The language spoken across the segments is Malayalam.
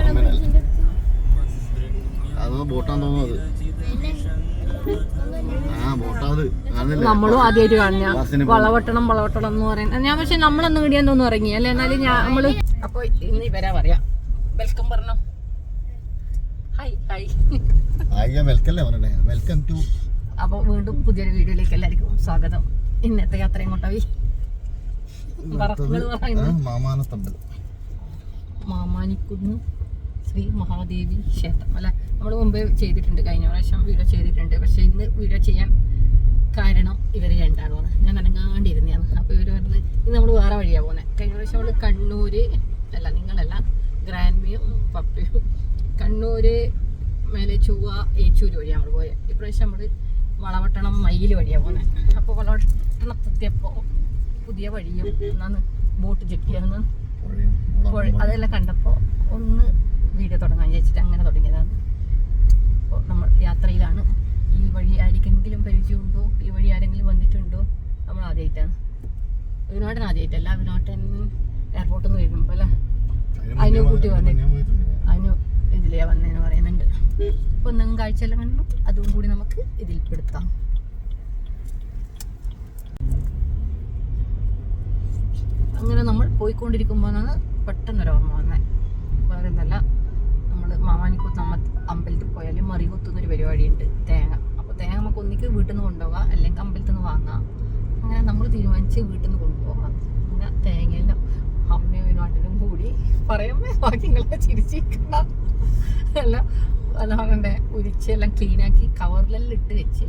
ടെർമിനൽ അത് ബോട്ടാന്ന് തോന്നുന്നത് നമ്മളും ആദ്യമായിട്ട് കാണുന്ന. വളവട്ടണം വളവട്ടണം എന്ന് പറയുന്നത് ഞാൻ പക്ഷെ നമ്മളൊന്ന് വീടിയൊന്നും ഇറങ്ങി. അല്ലെ? എന്നാലും ഞാൻ നമ്മൾ അപ്പൊ ഇന്ന് ഇവരാ പറയാ. വെൽക്കം പറഞ്ഞു. Hi hi. ആയിക വെൽക്കം ടു അപ്പൊ വീണ്ടും പുതിയൊരു വീഡിയോയിലേക്ക് എല്ലാവർക്കും സ്വാഗതം. ഇന്നത്തെ യാത്ര എങ്ങോട്ടായി? മാമാനത്തമ്പൽ മാമാനിക്കുന്ന്. ശ്രീ മഹാദേവി ക്ഷേത്രം അല്ല? നമ്മൾ മുമ്പേ ചെയ്തിട്ടുണ്ട് കഴിഞ്ഞ പ്രാവശ്യം വീഡിയോ ചെയ്തിട്ടുണ്ട്. പക്ഷേ ഇന്ന് വീഡിയോ ചെയ്യാൻ കാരണം ഇവർ രണ്ടാളുമാണ്. ഞാൻ അനങ്ങാണ്ടിരുന്നതാണ്. അപ്പോൾ ഇവർ പറഞ്ഞത് ഇന്ന് നമ്മൾ വേറെ വഴിയാണ് പോകുന്നത് കഴിഞ്ഞ പ്രാവശ്യം നമ്മൾ കണ്ണൂര് അല്ല നിങ്ങളല്ല ഗ്രാൻമിയും പപ്പയും കണ്ണൂര് മേലെ ചൊവ്വ ഏച്ചൂര് വഴിയാണ് നമ്മൾ പോയത് ഇപ്രാവശ്യം നമ്മൾ വളവട്ടണം മയിൽ വഴിയാണ് പോകുന്നത് അപ്പോൾ വളവട്ടണത്തെത്തിയപ്പോൾ പുതിയ വഴിയും എന്നാണ് ബോട്ട് ജെട്ടിയാണ് പുഴയും അതെല്ലാം കണ്ടപ്പോൾ ഒന്ന് വീഡിയോ തുടങ്ങാൻ വിചാരിച്ചിട്ട് അങ്ങനെ തുടങ്ങിയതാണ്. അപ്പോൾ നമ്മൾ യാത്രയിലാണ്. ഈ വഴി ആർക്കെങ്കിലും പരിചയമുണ്ടോ? ഈ വഴി ആരെങ്കിലും വന്നിട്ടുണ്ടോ? നമ്മൾ ആദ്യമായിട്ടാണ് വിനോട്ടൻ ആദ്യമായിട്ടല്ല വിനോട്ടൻ എയർപോർട്ടിൽ നിന്ന് വരുമ്പോൾ അല്ലേ? അതിനെ കൂട്ടി വന്നിട്ട് അതിന് ഇതിലേ വന്നതെന്ന് പറയുന്നുണ്ട്. അപ്പോൾ ഒന്നും കാഴ്ചയെല്ലാം കണ്ടു. അതും കൂടി നമുക്ക് ഇതിൽ പെടുത്താം അങ്ങനെ നമ്മൾ പോയിക്കൊണ്ടിരിക്കുമ്പോഴാണ് പെട്ടെന്നൊരു ഓർമ്മ വന്നത് വേറെ ഒന്നല്ല നമ്മൾ മാമാനിക്കുത്ത് അമ്മ അമ്പലത്തിൽ പോയാൽ മറി കുത്തുന്നൊരു പരിപാടിയുണ്ട്. തേങ്ങ. അപ്പോൾ തേങ്ങ നമുക്ക് ഒന്നിക്ക് വീട്ടിൽ നിന്ന് കൊണ്ടുപോകാം അല്ലെങ്കിൽ അമ്പലത്തിൽ നിന്ന് വാങ്ങാം. അങ്ങനെ നമ്മൾ തീരുമാനിച്ച് വീട്ടിൽ നിന്ന് കൊണ്ടുപോകാം. അങ്ങനെ തേങ്ങയെല്ലാം അമ്മയും നാട്ടിലും കൂടി പറയുമ്പോൾ ബാക്കി നിങ്ങളെ ചിരിച്ചിരിക്കണ്ട എല്ലാം അതാകണ്ടേ ഉരിച്ചെല്ലാം ക്ലീനാക്കി കവറിലെല്ലാം ഇട്ട് വെച്ച്.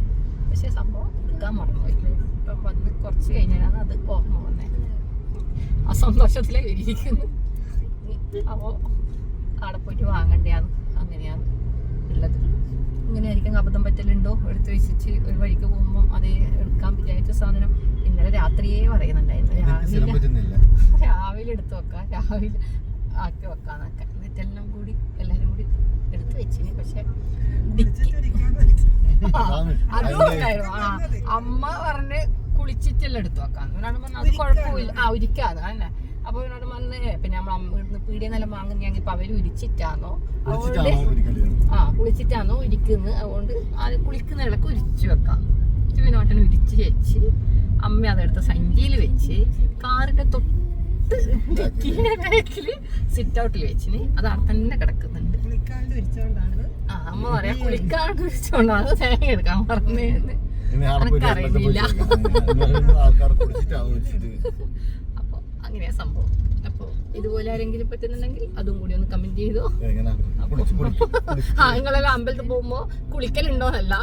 പക്ഷെ സംഭവം എടുക്കാൻ മറന്നുപോയി. ഇപ്പം വന്ന് കുറച്ച് കഴിഞ്ഞാലാണ് അത് ഓർമ്മ വന്നത് ആ സന്തോഷത്തിലേ ഇരിക്കുന്നു. അപ്പോൾ അവിടെ പോയിട്ട് വാങ്ങണ്ടയാണ് അങ്ങനെയാണ് ഉള്ളത്. ഇങ്ങനെ ആയിരിക്കും അബദ്ധം പറ്റലുണ്ടോ? എടുത്ത് വെച്ചിട്ട് ഒരു വഴിക്ക് പോകുമ്പോൾ അതേ എടുക്കാൻ വിചാരിച്ച സാധനം ഇന്നലെ രാത്രിയേ പറയുന്നുണ്ടായിരുന്നു. രാവിലെ പറ്റുന്നില്ല. രാവിലെ എടുത്ത് വെക്കാം. രാവിലെ ആക്കി വെക്കാന്നൊക്കെ. എന്നിട്ടെല്ലാം കൂടി എല്ലാവരും കൂടി എടുത്ത് വെച്ചിന്. പക്ഷെ ആ, അമ്മ പറഞ്ഞ് കുളിച്ചിട്ടെല്ലാം എടുത്തു വെക്കാം എന്നോട് പറഞ്ഞു അത് കുഴപ്പമില്ല. ആ ഒരിക്കാതെ അപ്പൊ എന്നോട് വന്ന് പിന്നെ നമ്മൾ പീടിയെന്നെല്ലാം വാങ്ങുന്നെങ്കിൽ ഇപ്പൊ അവർ ഉരിച്ചിട്ടാന്നോ അതുകൊണ്ട് ആ കുളിച്ചിട്ടാന്നോ ഉരിക്കുന്നത് അതുകൊണ്ട് അത് കുളിക്കുന്ന ഇടയ്ക്ക് ഉരിച്ചു വെക്കാം. വിനോട്ടൻ ഉരിച്ചു വെച്ച് അമ്മ അതെടുത്ത് സഞ്ചിയിൽ വെച്ച് കാറിന്റെ തൊട്ട് ബാക്കിൽ സിറ്റ് ഔട്ടിൽ വെച്ചിന്. അത് അവിടെ തന്നെ കിടക്കുന്നുണ്ട്. ആ അമ്മ പറയാ കുളിക്കാണ്ട് ഉരിച്ചോണ്ടാണ് തേങ്ങ എടുക്കാൻ പറഞ്ഞേന്ന്. എനിക്കറിയില്ല. ആൾക്കാർ കുളിച്ചിട്ടാണോ വെച്ചിട്ട് അപ്പൊ അങ്ങനെയാ സംഭവം. അപ്പൊ ഇതുപോലെ ആരെങ്കിലും പറ്റുന്നുണ്ടെങ്കിൽ അതും കൂടി ഒന്ന് കമന്റ് ചെയ്തോ. ആ നിങ്ങളെല്ലാം അമ്പലത്തിൽ പോകുമ്പോ കുളിക്കലുണ്ടോന്നല്ല.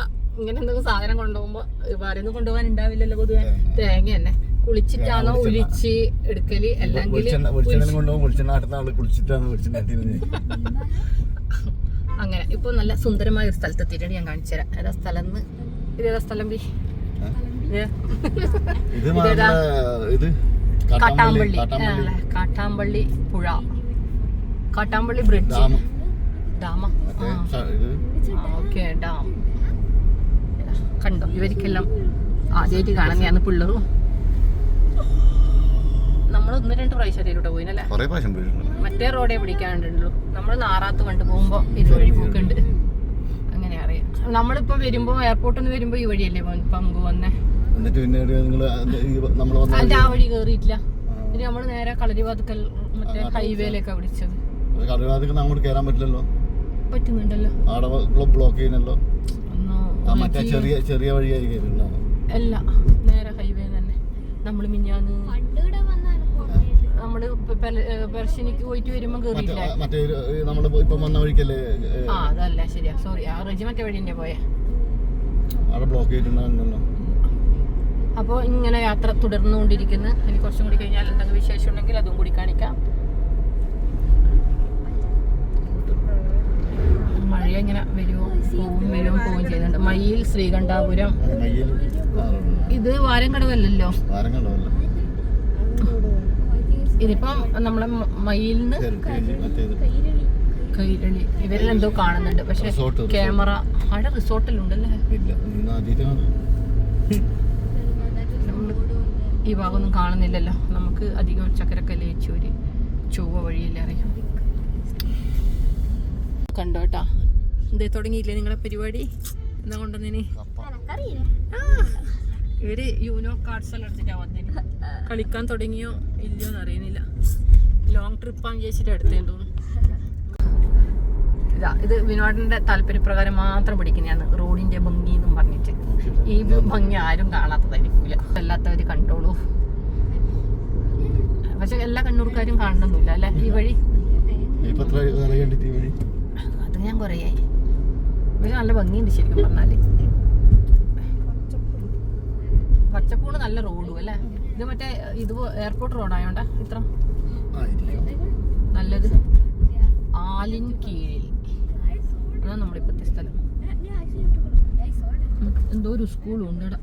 ഇങ്ങനെ എന്തെങ്കിലും സാധനം കൊണ്ടുപോകുമ്പോ വേറെയൊന്നും കൊണ്ടുപോകാൻ ഉണ്ടാവില്ലല്ലോ പൊതുവെ. തേങ്ങ. തന്നെ. കുളിച്ചിട്ടാണോ ഉലിച്ച് എടുക്കൽ? അല്ലെങ്കിൽ അങ്ങനെ. ഇപ്പൊ നല്ല സുന്ദരമായ ഒരു സ്ഥലത്ത് എത്തിയിട്ടാണ് ഞാൻ കാണിച്ചു തരാം. ഏതാ സ്ഥലം ഇതേതാ സ്ഥലം ബി? ഇത്? കാട്ടാമ്പള്ളി. കാട്ടാമ്പള്ളി. പുഴ. Kattampally bridge dam. Okay dam. കണ്ടോ ഇവർക്കെല്ലാം ആദ്യമായിട്ട് കാണുന്നതാണ് പിള്ളേറും നമ്മൾ ഒന്ന് രണ്ട് പ്രാവശ്യം അതിലൂടെ പോയിനല്ലേ? മറ്റേ റോഡേ പിടിക്കാണ്ടുള്ളൂ നമ്മൾ നാറാത്ത് കണ്ടു പോകുമ്പോ ഇതുവഴി പോക്കുണ്ട്. അങ്ങനെ അറിയാം. നമ്മളിപ്പോ വരുമ്പോ എയർപോർട്ടിൽ നിന്ന് വരുമ്പോ ഈ വഴിയല്ലേ പങ്കു വന്നേ. എന്നിട്ട് പിന്നെ നിങ്ങൾ നമ്മൾ അതിന്റെ ആ വഴി കേറിയിട്ടില്ല. പിന്നെ നമ്മൾ നേരെ കളരിവാതുക്കൽ മറ്റേ ഹൈവേയിലേക്കാ വിളിച്ചത്. കളരിവാതുക്കൽ അങ്ങോട്ട് കയറാൻ പറ്റില്ലല്ലോ? പറ്റുന്നുണ്ടല്ലോ. ആടെ ബ്ലോക്ക് ചെയ്യുന്നല്ലോ? മറ്റേ ചെറിയ ചെറിയ വഴിയായി കയറിയിട്ടുണ്ടാവും അല്ല നേരെ ഹൈവേ തന്നെ. നമ്മൾ മിഞ്ഞാന്ന് നമ്മൾ പെർശനിക്ക് പോയിട്ട് വരുമ്പോ കേറിയില്ല മറ്റേ നമ്മൾ ഇപ്പൊ വന്ന വഴിക്കല്ലേ ആ അതല്ല ശരിയാ. സോറി ആ റെജി മറ്റേ വഴി തന്നെ പോയേ. അവിടെ ബ്ലോക്ക് ചെയ്തിട്ടുണ്ടായിരുന്നല്ലോ. അപ്പോൾ ഇങ്ങനെ യാത്ര തുടർന്നുകൊണ്ടിരിക്കുന്നു. ഇനി കുറച്ചും കൂടി കഴിഞ്ഞാൽ എന്തെങ്കിലും വിശേഷം ഉണ്ടെങ്കിൽ അതും കൂടി കാണിക്കാം. മഴ ഇങ്ങനെ വരുമോ പോവും വരുമോ പോവും ചെയ്യുന്നുണ്ട്. മയിൽ ശ്രീകണ്ഠാപുരം. ഇത് വാരംകടവല്ലല്ലോ? വാരം ഇതിപ്പം നമ്മളെ മയ്യിൽ നിന്ന് കൈരളി. ഇവരെല്ലാം എന്തോ കാണുന്നുണ്ട്. പക്ഷെ. ക്യാമറ അവിടെ റിസോർട്ടിലുണ്ടല്ലേ ഇല്ല നീ ആദ്യമായിട്ടാണ് നമ്മൾ ഈ ഭാഗമൊന്നും കാണുന്നില്ലല്ലോ. നമുക്ക് അധികം ചക്കരക്കല്ല് ഒരു ചൊവ്വ വഴിയല്ലേ അറിയാം. കണ്ടോട്ടാ ഇതേ എന്തേ തുടങ്ങിയില്ലേ നിങ്ങളെ പരിപാടി? എന്താ കൊണ്ടുവന്നിനി? ആ, ഇവർ യൂനോ കാർഡ്സ് എല്ലാം എടുത്തിട്ടാ വന്നിന്. കളിക്കാൻ തുടങ്ങിയോ ഇല്ലയോ എന്ന് അറിയുന്നില്ല ലോങ് ട്രിപ്പാന്ന് വിചാരിച്ചിട്ട് എടുത്തേന്ന് തോന്നുന്നു. ഇതാ ഇത് വിനോദന്റെ താല്പര്യപ്രകാരം മാത്രം പിടിക്കുന്നതാണ്. റോഡിന്റെ ഭംഗി എന്നും പറഞ്ഞിട്ട്. ഈ ഭംഗി ആരും കാണാത്തതായിരിക്കില്ല. അല്ലാത്തവര് കണ്ടോളൂ. പക്ഷെ എല്ലാ കണ്ണൂർക്കാരും കാണണമെന്നില്ല അല്ലെ? ഈ വഴി? അത് ഞാൻ കൊറേ പക്ഷെ നല്ല ഭംഗിയുണ്ട് ശരിക്കും പറഞ്ഞാൽ. പച്ചപ്പൂണ് നല്ല റോഡും അല്ലേ? ഇത് മറ്റേ ഇത് എയർപോർട്ട് റോഡായോണ്ടാ ഇത്ര? നല്ലത്. ആലിൻ കീഴിൽ. അതാണ് നമ്മുടെ ഇപ്പോഴത്തെ സ്ഥലം. എന്തോ ഒരു സ്കൂളും ഉണ്ട് ഇവിടെ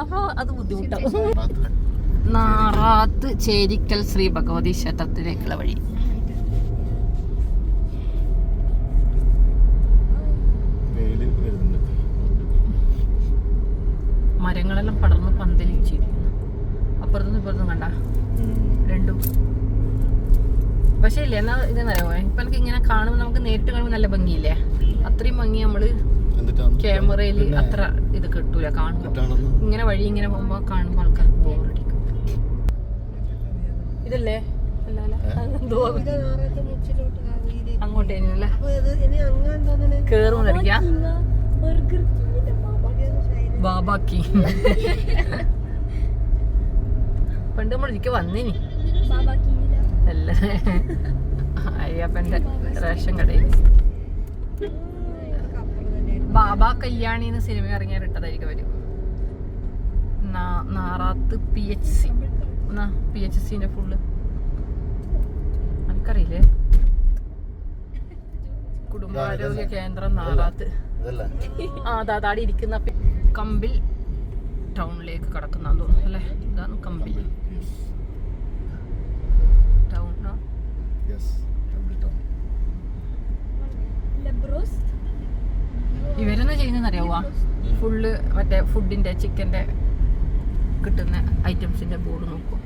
അപ്പൊ അത് ബുദ്ധിമുട്ടാവും. നാറാത്ത് ചേരിക്കൽ ശ്രീ ഭഗവതി ക്ഷേത്രത്തിലേക്കുള്ള വഴി. മരങ്ങളെല്ലാം പടർന്ന് പന്തലിച്ചിരിക്കുന്നു. അപ്പുറത്തുനിന്ന് ഇപ്പുറത്തും കണ്ട? രണ്ടും. പക്ഷേ ഇല്ലേ എന്നാ ഇതെന്നറിയോ? ഇപ്പൊ എനിക്ക് ഇങ്ങനെ കാണുമ്പോൾ നമുക്ക് നേരിട്ട് കാണുമ്പോൾ നല്ല ഭംഗിയില്ലേ? അത്രയും ഭംഗി നമ്മൾ ക്യാമറയിൽ ക്യാമറയിൽ അത്ര ഇത് കിട്ടൂല കാണുമ്പോൾ ഇങ്ങനെ വഴി ഇങ്ങനെ പോകുമ്പോ കാണുമ്പോൾ ആൾക്കാർ ബോറടിക്കും. ഇതല്ലേ? ബാബാക്കി പണ്ട് നമ്മൾ ഇരിക്കെ വന്നിനി അയ്യപ്പന്റെ റേഷൻ കടയിൽ. ബാബ കല്യാണി എന്ന് സിനിമ ഇറങ്ങിയാൽ ഇട്ടതായിരിക്കും അവർ. Narath P H C P H സിന്റെ ഫുള്ള് എനിക്കറിയില്ലേ കുടുംബാരോഗ്യ കേന്ദ്രം നാറാത്ത്. ആ അതാടി ഇരിക്കുന്ന കമ്പിൽ ടൗണിലേക്ക് കടക്കുന്ന തോന്നുന്നു അല്ലേ? ഇതാണ് കമ്പിൽ അറിയാവോ ഫുള്ള് മറ്റേ ഫുഡിന്റെ ചിക്കന്റെ കിട്ടുന്ന ഐറ്റംസിന്റെ ബോർഡ് നോക്കും.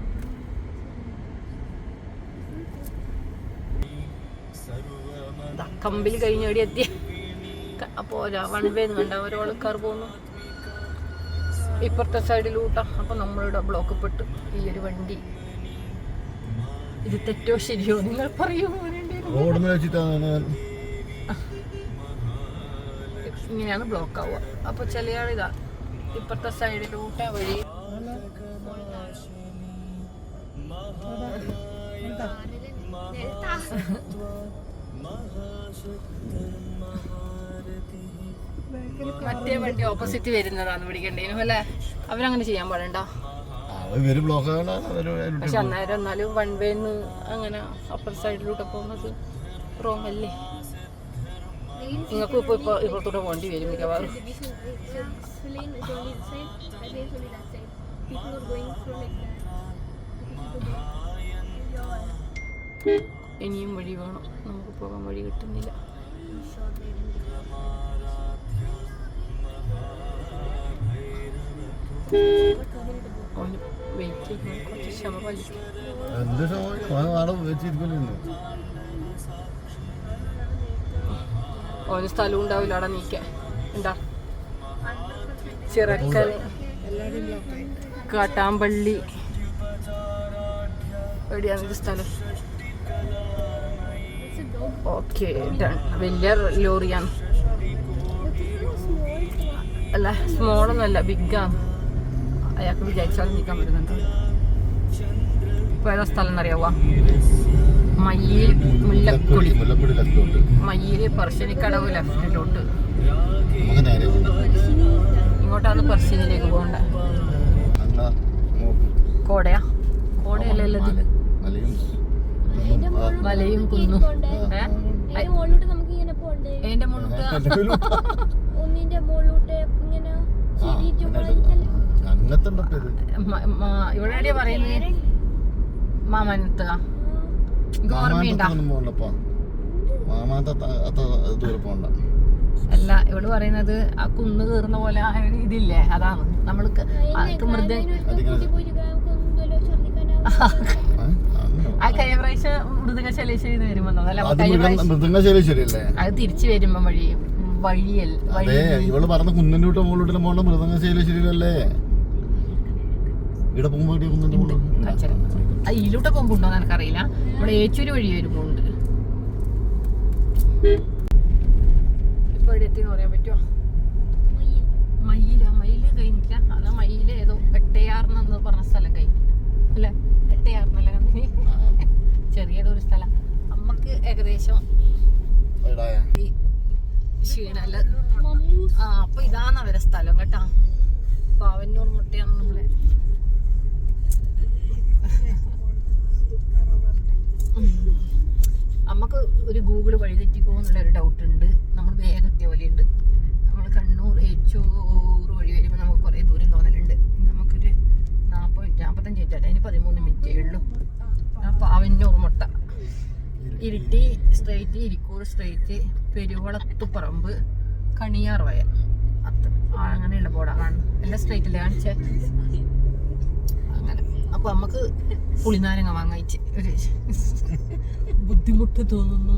കമ്പിൽ കഴിഞ്ഞോടി എത്തിയ ക- വൺവേന്ന് വേണ്ട ഓരോ ആൾക്കാർ പോകുന്നു ഇപ്പുറത്തെ സൈഡിലൂട്ട അപ്പൊ നമ്മളിവിടെ ബ്ലോക്ക് പെട്ട്. ഈ ഒരു വണ്ടി. ഇത് തെറ്റോ ശരിയോ? നിങ്ങൾ പറയൂ ഇങ്ങനെയാണ് ബ്ലോക്ക് ആവുക അപ്പൊ ചില ആളിതാ ഇപ്പുറത്തെ സൈഡിലൂട്ട വഴി മറ്റേ വണ്ടി ഓപ്പോസിറ്റ് വരുന്നതാണ് പിടിക്കേണ്ടതിനും അല്ലേ അവരങ്ങനെ ചെയ്യാൻ പാടണ്ട? ഇവർ ബ്ലോക്ക് പക്ഷെ അന്നേരം എന്നാലും വൺ വേന്ന് അങ്ങനെ അപ്പർ സൈഡിലൂടെ പോകുന്നത് റോങ് അല്ലേ? നിങ്ങൾക്ക് ഇപ്പോൾ ഇപ്പോൾ ഇപ്പുറത്തൂടെ പോകേണ്ടി വരും മിക്കവാറും. ഇനിയും വഴി വേണം. നമുക്ക് പോകാൻ വഴി കിട്ടുന്നില്ല. വെയിറ്റ് ചെയ്യുന്നു കുറച്ച് ക്ഷമ പാലിക്കും എന്ത് ക്ഷമ? വെച്ചിരിക്കുന്നു ഓന് സ്ഥലവും ഉണ്ടാവില്ല അവിടെ നീക്കാൻ. എന്താ? ചിറക്കൽ കാട്ടാമ്പള്ളി. എവിടെയാണ് സ്ഥലം? ഓക്കെ വലിയ ലോറിയാണ്. അല്ല സ്മോളൊന്നുമല്ല ബിഗാണ് അയാൾക്ക് വിചാരിച്ചാൽ നീക്കാൻ പറ്റുന്നുണ്ട്. ഇപ്പൊ ഏതാ സ്ഥലം എന്നറിയാവോ? മയ്യിൽ ലഫ്റ്റോട്ട് മയ്യിൽ പറശ്ശിനിക്കടവ് ലെഫ്റ്റിലോട്ട് നമുക്ക് നേരെ ഇങ്ങോട്ടാണ് പറശ്ശിനിലേക്ക് പോകണ്ട. കോടയാ? കോടയല്ലല്ലോ വലയും മലയും മലയും കുന്നും? അതിന്റെ മുകളിലോട്ട് അതിന്റെ മുഴുത്ത ഒന്നിന്റെ മുകളിലോട്ട് ഇങ്ങനെ ഇവിടെ പറയുന്നത്? മാമനത്ത് അല്ല ഇവിടെ പറയുന്നത് ആ കുന്ന് കയറുന്ന പോലെ ആ ഒരു ഇതില്ലേ? അതാണ്. നമ്മൾക്ക് മൃദ ആ കഴിഞ്ഞ പ്രാവശ്യം വരുമ്പോ അല്ല അത് തിരിച്ചു വരുമ്പോ വഴി വഴിയൽ ഇവൾ പറഞ്ഞ കുന്നിന്റെ മുകളിലോട്ട് പോകണ്ട മൃദംഗശൈലി ശരിയല്ലേ ഇവിടെ പോകുമ്പോൾ ഇവിടെ കച്ചറ. ആ ഇതിലൂടെ പോകുമ്പോ എനിക്കറിയില്ല. ഇവിടെ ഏച്ചൂര് വഴി വരുമ്പോണ്ട്. ഇപ്പൊ ഇവിടെ എത്തിന്ന് പറയാൻ പറ്റുമോ മയില മയിൽ കഴിഞ്ഞില്ല. അതാ മയിൽ ഏതോ എട്ടയാറിനെന്ന് പറഞ്ഞ സ്ഥലം കഴിഞ്ഞു. അല്ലെ? എട്ടയാറിനല്ല കമ്പനി ചെറിയതൊരു സ്ഥലം. അമ്മയ്ക്ക് ഏകദേശം ക്ഷീണല്ല? ആ അപ്പൊ ഇതാണ് അവരെ സ്ഥലം കേട്ടാ. പാവന്നൂർ മുട്ടയാണ് നമ്മളെ ഉം. അമ്മയ്ക്ക് ഒരു ഗൂഗിൾ വഴി തെറ്റിക്കോ എന്നുള്ള ഒരു ഡൗട്ട് ഉണ്ട് നമ്മൾ വേഗം എത്തിയ പോലെയുണ്ട്. നമ്മൾ കണ്ണൂർ ഏച്ചൂർ വഴി വരുമ്പോൾ നമുക്ക് കുറേ ദൂരം തോന്നലുണ്ട്. നമുക്കൊരു നാൽപ്പത് നാൽപ്പത്തഞ്ച് മിനിറ്റ് അതിന് പതിമൂന്ന് മിനിറ്റേ ഉള്ളൂ. പാവന്നൂർ മുട്ട. Iritty straight Irikkur straight Peruvalathuparamba Kaniyar Vayal. അത്ര. അങ്ങനെയുള്ള ബോർഡാണ് എല്ലാം സ്ട്രൈറ്റില്ലേ കാണിച്ചേ? അപ്പൊ നമുക്ക് പുളിനാരങ്ങ വാങ്ങായിട്ട് ഒരു ബുദ്ധിമുട്ട് തോന്നുന്നു.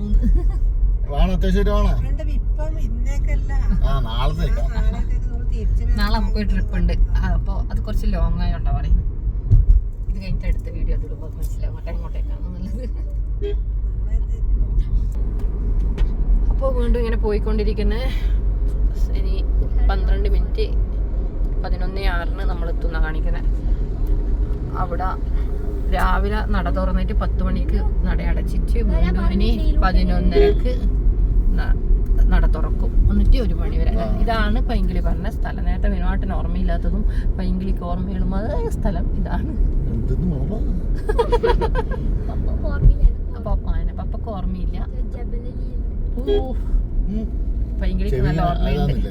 വേണം? അത്യാവശ്യം വേണോ? കണ്ട ഇപ്പം ഇന്നേക്കല്ല. ആ നാളത്തേക്കാ നാളത്തേക്ക് നമ്മൾ തിരിച്ചു നാളെ നമുക്ക് ട്രിപ്പ് ഉണ്ട്. അപ്പോൾ അത് കുറച്ച് ലോങ് ആയോണ്ടാ പറയുന്നത് ഇത് കഴിഞ്ഞിട്ട് അടുത്ത വീഡിയോ അതിടുമ്പോൾ മനസ്സിലാവും. അങ്ങോട്ടേ ഇങ്ങോട്ടേക്കാണെന്നുള്ളത് അപ്പോൾ വീണ്ടും ഇങ്ങനെ പോയിക്കൊണ്ടിരിക്കുന്നത് ഇനി പന്ത്രണ്ട് മിനിറ്റ് പതിനൊന്ന് ആറിന് നമ്മൾ എത്തുന്ന കാണിക്കുന്നത് അവിടെ രാവിലെ നട തുറന്നിട്ട് പത്ത് മണിക്ക് നട അടച്ചിട്ട് മൂന്ന് മണി പതിനൊന്നരക്ക് നട തുറക്കും. എന്നിട്ട് ഒരു മണി വരെ. ഇതാണ് പൈങ്കിളി പറഞ്ഞ സ്ഥലം. നേരത്തെ വിനോട്ടിന് ഓർമ്മയില്ലാത്തതും പൈങ്കിളിക്ക് ഓർമ്മയിലും അതേ സ്ഥലം. ഇതാണ്. പപ്പക്ക് ഓർമ്മയില്ല. പൈങ്കിളിക്ക് നല്ല ഓർമ്മയുണ്ട്?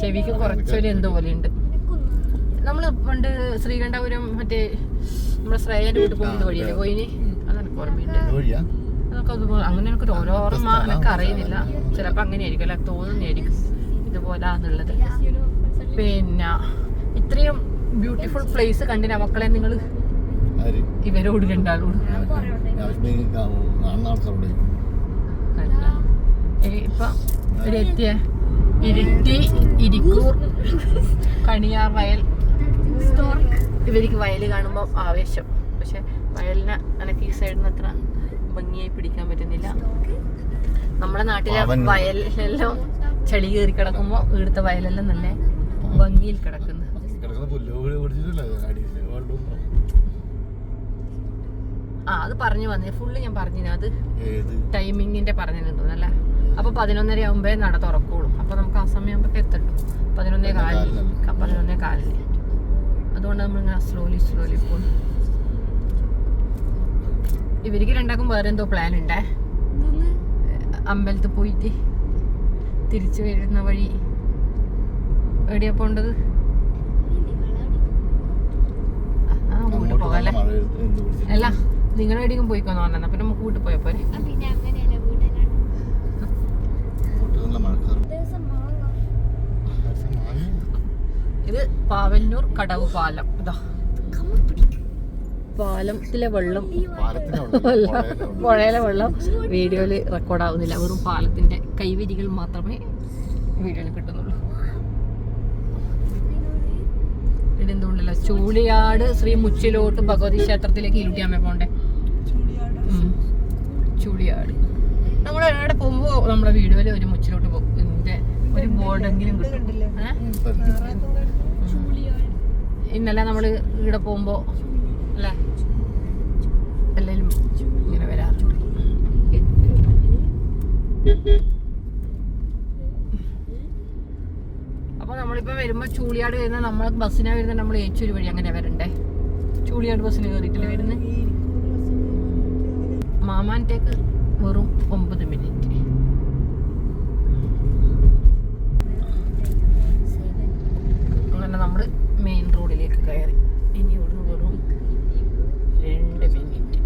ചെവിക്ക് കുറച്ചൊരു എന്തോ പോലെയുണ്ട് നമ്മൾ പണ്ട് ശ്രീകണ്ഠപുരം മറ്റേ നമ്മുടെ ശ്രേയന്റെ വീട്ടിൽ പോകുന്ന വഴിയല്ലേ പോയിനി? അതെനിക്ക് ഓർമ്മയുണ്ട്. അതൊക്കെ അതുപോലെ അങ്ങനെ എനിക്ക് ഓരോ ഓർമ്മ എനിക്ക് അറിയുന്നില്ല. ചിലപ്പോൾ അങ്ങനെ ആയിരിക്കും അല്ല തോന്നുന്നതായിരിക്കും. ഇതുപോലെ എന്നുള്ളത് പിന്നെ ഇത്രയും ബ്യൂട്ടിഫുൾ പ്ലേസ് കണ്ടിന മക്കളെ നിങ്ങൾ ഇവരോട് രണ്ടാളോട്. ഇപ്പൊ ഒരു എത്തിയ ഇരുട്ടി ഇരിക്കൂർ കണിയാർ വയൽ. ഇവർക്ക് വയൽ കാണുമ്പോൾ ആവേശം. പക്ഷെ വയലിനെ എനിക്ക് ഈ സൈഡിൽ നിന്ന് അത്ര ഭംഗിയായി പിടിക്കാൻ പറ്റുന്നില്ല. നമ്മുടെ നാട്ടിലെ. വയലിലെല്ലാം ചളി കയറി കിടക്കുമ്പോൾ ഇവിടുത്തെ വയലെല്ലാം നല്ല ഭംഗിയിൽ കിടക്കുന്നു. ആ അത് പറഞ്ഞു വന്നേ. ഫുള്ള് ഞാൻ പറഞ്ഞിന്. അത് ടൈമിങ്ങിന്റെ പറഞ്ഞിരുന്നു തോന്നല്ലേ അപ്പൊ പതിനൊന്നര ആകുമ്പേ നട തുറക്കുള്ളൂ. അപ്പൊ നമുക്ക് ആ സമയം ആകുമ്പോ എത്തട്ടു. പതിനൊന്നേ കാലിൽ. പതിനൊന്നേ കാലിൽ. അതുകൊണ്ട് നമ്മൾ ഇങ്ങനെ സ്ലോലി സ്ലോലി പോകും ഇവർക്ക് രണ്ടാക്കും വേറെ എന്തോ പ്ലാൻ ഉണ്ടേ അമ്പലത്തിൽ പോയിട്ട് തിരിച്ചു വരുന്ന വഴി. എവിടെയാ പോണ്ടത്? അല്ല? നിങ്ങൾ എവിടെയെങ്കിലും പോയിക്കോന്ന് പറഞ്ഞാ പിന്നെ നമുക്ക് വീട്ടിൽ പോയാ പോരെ പിന്നെ അങ്ങനെയല്ല വീട്ടിലാണ് അങ്ങോട്ട് നല്ല മഴക്കാറ് ദിവസം മാങ്ങ പക്ഷെ മഴ ഇത് പാവന്നൂർ കടവ് പാലം. ഇതാ. പാലത്തിലെ വെള്ളം. പുഴയിലെ വെള്ളം. വീഡിയോയിൽ റെക്കോർഡ് ആവുന്നില്ല. വെറും പാലത്തിന്റെ കൈവരികൾ മാത്രമേ വീഡിയോയിൽ കിട്ടുന്നുള്ളൂ. ഇതെന്തുകൊണ്ടല്ല ചൂളിയാട് ശ്രീ മുച്ചിലോട്ട് ഭഗവതി ക്ഷേത്രത്തിലേക്ക് ഇരുട്ടിയാമേ പോണ്ടേ? ഉം. ചൂളിയാട്. നമ്മൾ എവിടെ പോകുമ്പോ നമ്മുടെ വീഡിയോയിൽ ഒരു മുച്ചിലോട്ട് പോകും. ഇതിന്റെ ഒരു ബോർഡെങ്കിലും കിട്ടും. ഏഹ് ഇന്നലെ നമ്മൾ ഇവിടെ പോകുമ്പോ അല്ലേ? എല്ലാവരും ഇങ്ങനെ വരാറുണ്ട്. അപ്പൊ നമ്മളിപ്പോ വരുമ്പോൾ ചൂളിയാട് വരുന്ന നമ്മൾ ബസ്സിനെ വരുന്ന നമ്മൾ ഏച്ചൂര് വഴി അങ്ങനെ വരണ്ടേ? ചൂളിയാട് ബസ്സിന് കയറിയിട്ടില്ല വരുന്നത് മാമാന്റേക്ക് വെറും ഒമ്പത് മിനിറ്റ് അങ്ങനെ നമ്മൾ മെയിൻ റോഡിലേക്ക് കയറി ഇനി ഇവിടുന്ന് വെറും രണ്ട് മിനിറ്റ്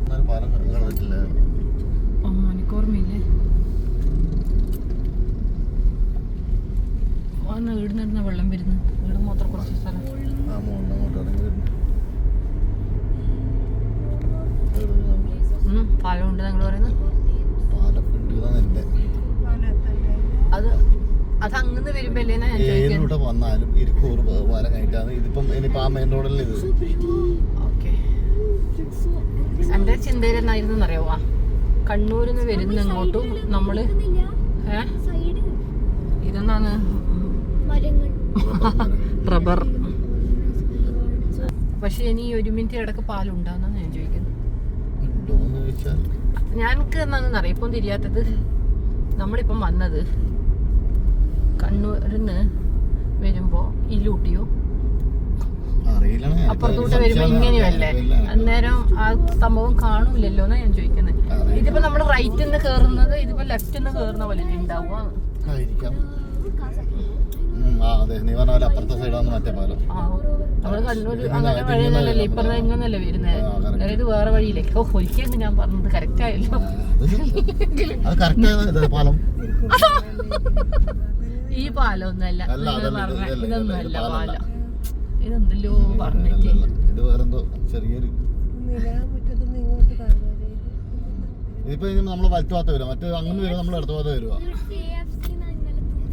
എന്നാലും പാലം കടന്നിട്ടില്ല മണിക്കൂർമില്ലേ വന്ന് വീടിനിരുന്ന വെള്ളം വരുന്നു വീട് മാത്രം കുറച്ച് സ്ഥലം ആ മോളിൽ അങ്ങോട്ട് ഇറങ്ങി വരുന്നു പാലമുണ്ട് നിങ്ങൾ പറയുന്നത് പാലക്കുണ്ട് എന്റെ പാലത്തല്ലേ അത് അത് അങ്ങനെ വരുമ്പോ അല്ലേ ഞാൻ ചോദിക്കുന്നത് ഏതിലൂടെ വന്നാലും ഇരിക്കൂറ് പാലം ഇതിപ്പം ഇനിയിപ്പോ ആ മെയിൻ റോഡിൽ ഇത് എന്റെ എന്റെ ചിന്തയിൽ എന്നായിരുന്നു അറിയാവോ കണ്ണൂരിൽ നിന്ന് വരുന്ന ഇങ്ങോട്ടും നമ്മൾ ഇതെന്നാണ് റബ്ബർ. പക്ഷെ ഇനി ഒരു മിനിറ്റ് ഇടയ്ക്ക് പാലുണ്ടാന്നാണ് ഞാൻ ചോദിക്കുന്നത് ഞങ്ങൾക്ക് എന്നാണെന്ന് അറിയാം? ഇപ്പം തിരിയാത്തത്? നമ്മളിപ്പം വന്നത് കണ്ണൂരിൽ നിന്ന് വരുമ്പോ ഇല്ലൂട്ടിയോ അറിയില്ല അപ്പുറത്തൂട്ട് വരുമ്പോ ഇങ്ങനെയല്ലേ അന്നേരം ആ സംഭവം കാണൂലല്ലോ എന്നാ ഞാൻ ചോദിക്കുന്നത് ഇതിപ്പോ നമ്മൾ റൈറ്റിൽ നിന്ന് കേറുന്നത് ഇതിപ്പോ ലെഫ്റ്റിൽ നിന്ന് കേറുന്ന പോലെ ഉണ്ടാവുക? ഇത് വേറെ വഴിയിലേക്ക് ഓ ഒരിക്കലും ഞാൻ പറഞ്ഞത് കറക്റ്റ് ആയല്ലോ. ഈ പാലം. ഈ പാലമൊന്നല്ല അല്ല. പാലം. ഇതെന്തല്ലോ പറഞ്ഞിട്ട്. ഇത് വേറെന്തോ ചെറിയൊരു ഇതിപ്പോ ഇനി നമ്മൾ വലത്തു ഭാഗത്ത് വരും മറ്റേ അങ്ങനെ വരും നമ്മൾ ഇടത്തു ഭാഗത്ത് വരുവാ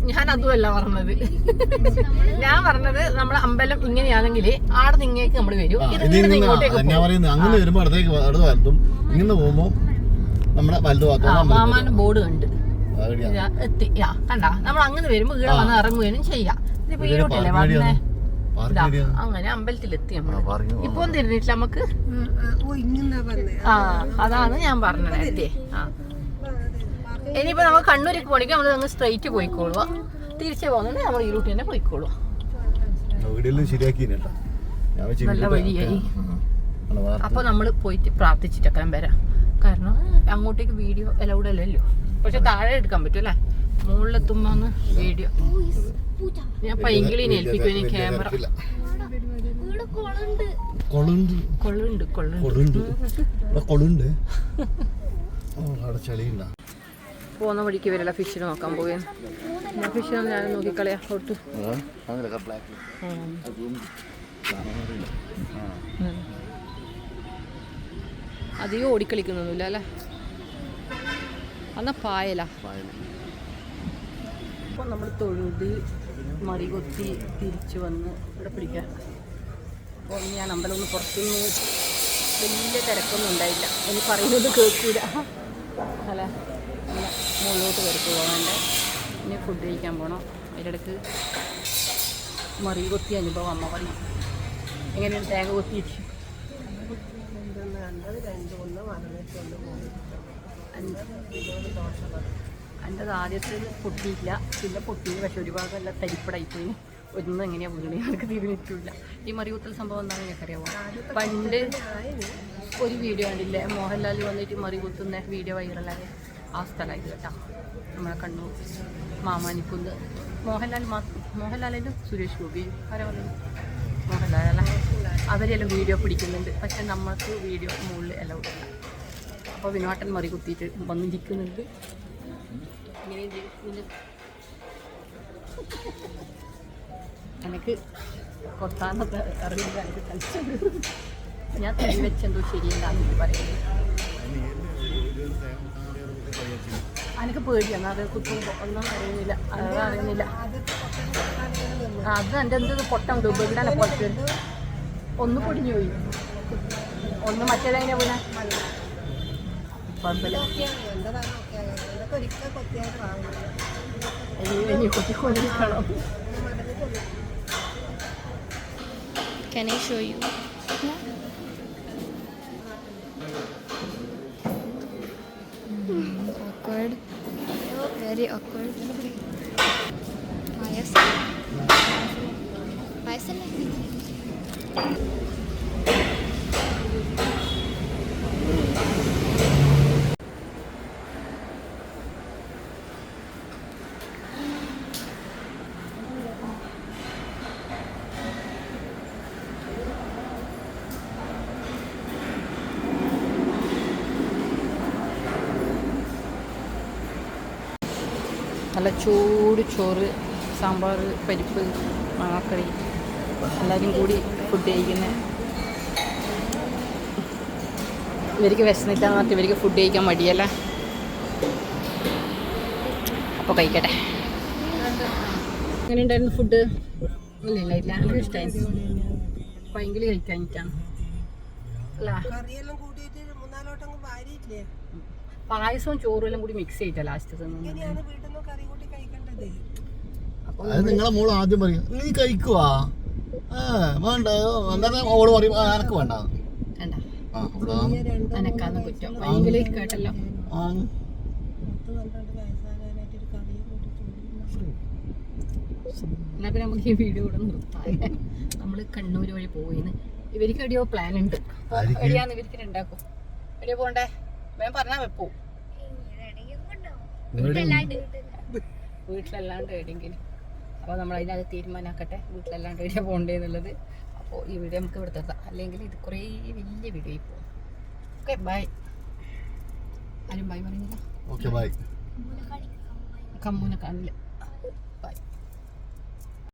ഞാൻ അതുമല്ല പറഞ്ഞത്. ഞാൻ പറഞ്ഞത് നമ്മൾ അമ്പലം ഇങ്ങനെയാണെങ്കിൽ ആടെ നിങ്ങേക്ക് നമ്മൾ വരും. ഞാൻ പറയുന്നത് അങ്ങനെ വരുമ്പോ അടുത്തേക്ക് അടുത്ത ഭാഗത്തും ഇങ്ങനെ പോകുമ്പോ നമ്മുടെ വലതു ഭാഗത്ത് ബോർഡ് കണ്ട്. എത്തി. കണ്ടാ. നമ്മൾ അങ്ങനെ വരുമ്പോ ഇവിടെ വന്ന് ഇറങ്ങുകയും ചെയ്യാം. ഇതിപ്പോ ഇതിന്റെ ഈരോട്ടല്ലേ വന്നേ? അങ്ങനെ അമ്പലത്തിലെത്തി ആണ്. ഇപ്പൊ തിരിഞ്ഞിട്ടില്ല നമുക്ക്? ആ അതാണ് ഞാൻ പറഞ്ഞത് ആ. ഇനിയിപ്പോ നമ്മൾ കണ്ണൂരിക്ക് പോണെങ്കിൽ നമ്മൾ അങ്ങ് സ്ട്രെയിറ്റ് പോയിക്കോളുക തിരിച്ചു പോകുന്നുണ്ട് നമ്മൾ ഈ റൂട്ട് തന്നെ പോയിക്കോളുക നല്ല വഴിയായി. അപ്പൊ നമ്മൾ പോയിട്ട് പ്രാർത്ഥിച്ചിട്ടൊക്കെ വരാം. കാരണം അങ്ങോട്ടേക്ക് വീഡിയോ അലൗഡ് അല്ലല്ലോ. പക്ഷെ താഴെ എടുക്കാൻ പറ്റും അല്ലേ മുകളിലെത്തുമ്പോന്ന് വീഡിയോ. ഞാൻ പൈങ്കിളിനെ ഏൽപ്പിക്കും ഇനി ക്യാമറ. കൊളുണ്ട്. കൊളുണ്ട് കൊളുണ്ട്. ചളിയുണ്ട. പോകുന്ന വഴിക്ക് വരില്ല ഫിഷിന് നോക്കാൻ പോവുകയാണ്. ഞാൻ ഫിഷിനെ ഞാൻ നോക്കിക്കളയാ ഒട്ട്. അധികം ഓടിക്കളിക്കുന്നൊന്നുമില്ല അല്ലേ? അന്നാ പായല. അപ്പോൾ നമ്മൾ തൊഴുതി മറികൊത്തി തിരിച്ചു വന്ന് ഇവിടെ പിടിക്കാം അപ്പോൾ ഞാൻ അമ്പലമൊന്ന് പുറത്തുനിന്ന് വലിയ തിരക്കൊന്നും ഉണ്ടായില്ല. ഇനി പറയുന്നത് കേൾക്കൂല. അല്ല മുകളിലോട്ട് കയറി പോകാണ്ട് ഇനി ഫുഡ് കഴിക്കാൻ പോകണം അതിനിടയ്ക്ക് മറി കൊത്തി അനുഭവം അമ്മ പറയും. എങ്ങനെയാണ് തേങ്ങ കൊത്തിയിട്ട്? എന്റെ ആദ്യത്തേത് പൊട്ടിയില്ല. പിന്നെ പൊട്ടി പക്ഷെ ഒരു ഭാഗം എല്ലാം തരിപ്പടായി പോയി ഒന്നും എങ്ങനെയാ വീണേ എനിക്ക് തിരിഞ്ഞിട്ടില്ല ഈ മറികുത്തൽ സംഭവം എന്താണ് എനിക്കറിയാമോ പണ്ട് ഒരു വീഡിയോ കണ്ടില്ലേ? മോഹൻലാൽ വന്നിട്ട് മറികുത്തുന്ന വീഡിയോ വൈറലായ ആ സ്ഥലമായിരുന്നു കേട്ടോ. നമ്മളെ കണ്ണൂർ മാമാനിക്കുന്ന്. മോഹൻലാൽ മാ മോഹൻലാലിന്റെ സുരേഷ് ഗോപി. ആരാ പറഞ്ഞു മോഹൻലാൽ അവരെല്ലാം വീഡിയോ പിടിക്കുന്നുണ്ട്. പക്ഷെ നമ്മൾക്ക് വീഡിയോ മുകളിൽ എല്ലാം ഇല്ല അപ്പോൾ വിനോട്ടൻ മറികുത്തിയിട്ട് വന്നിരിക്കുന്നുണ്ട്. എനിക്ക് കൊത്താനൊക്കെ അറിയില്ല എനിക്ക് കളിച്ചു ഞാൻ തെളി വെച്ചെന്തോ ശരിയല്ലാന്ന് എനിക്ക് പറയുന്നത് എനിക്ക് പേടിയാണ് അത് കുത്തുമ്പോ ഒന്നും അറിയുന്നില്ല അത് അറിയുന്നില്ല. അത് എന്റെ എന്ത് പൊട്ടം ഉപകരണ പൊട്ട്. ഒന്ന് പൊടിഞ്ഞു പോയി. ഒന്ന് മറ്റേതെങ്ങനെ പോണേ? കുഴപ്പമില്ല. എന്താണ് ഓക്കെ ഇതൊക്കെ ഒരിക്കൽ കൊത്തിയായിട്ട് വാങ്ങുന്നത് ഇനി ഇനി കൊത്തിക്കൊണ്ടിരിക്കണം Can I show you? awkward. Very awkward. പായസം പായസം നല്ല ചൂട് ചോറ് സാമ്പാർ പരിപ്പ് മാങ്ങാക്കറി. എല്ലാവരും കൂടി ഫുഡ് കഴിക്കുന്ന. ഇവർക്ക് വിശന്നിട്ടാന്ന് പറഞ്ഞിട്ട് ഇവർക്ക് ഫുഡ് കഴിക്കാൻ മടിയല്ലേ. അപ്പോൾ കഴിക്കട്ടെ. എങ്ങനെ ഉണ്ടായിരുന്നു ഫുഡ് ഇല്ല ഇല്ല ഇല്ല. എനിക്ക് ഇഷ്ടമായിരുന്നു ഭയങ്കര കഴിക്കാനിട്ടാണ് പായസവും ചോറും എല്ലാം കൂടി മിക്സ് ചെയ്തിട്ടാണ് ലാസ്റ്റ് തിന്നുന്നത് ഇങ്ങനെയാണ് വീട്ടിൽ നിന്ന് കറി കൂട്ടി കഴിക്കേണ്ടത് അപ്പോൾ അത്. നിങ്ങളെ മോൾ ആദ്യം പറയും നീ കഴിക്കുവാ? ആ വേണ്ട. എന്താ ഓൾ പറയും "ആ, എനക്ക് വേണ്ട. നമുക്ക് ഈ വീഡിയോ ഇവിടെ നിർത്താം. നമ്മൾ കണ്ണൂർ വഴി പോയിന്ന്. ഇവർക്ക് എവിടെയോ പ്ലാൻ ഉണ്ട്? എവിടെയാന്ന് ഇവർക്ക് രണ്ടാക്കും. എവിടെയോ പോണ്ടേ വേഗം പറഞ്ഞാൽ വെപ്പോ വീട്ടിലല്ലാണ്ട് എവിടെയെങ്കിലും. അപ്പോൾ നമ്മൾ അതിനകത്ത് തീരുമാനമാക്കട്ടെ വീട്ടിലല്ലാണ്ട് എവിടെയാ പോണ്ടേന്നുള്ളത് അപ്പോൾ ഈ വീഡിയോ നമുക്ക് ഇവിടെ നിർത്താം. അല്ലെങ്കിൽ ഇത് കുറേ വലിയ വീഡിയോ പോകും. ഓക്കെ ബൈ ആരും ബൈ പറയുന്നില്ല ഓക്കെ ബൈ കമ്മൂനെ കാണില്ല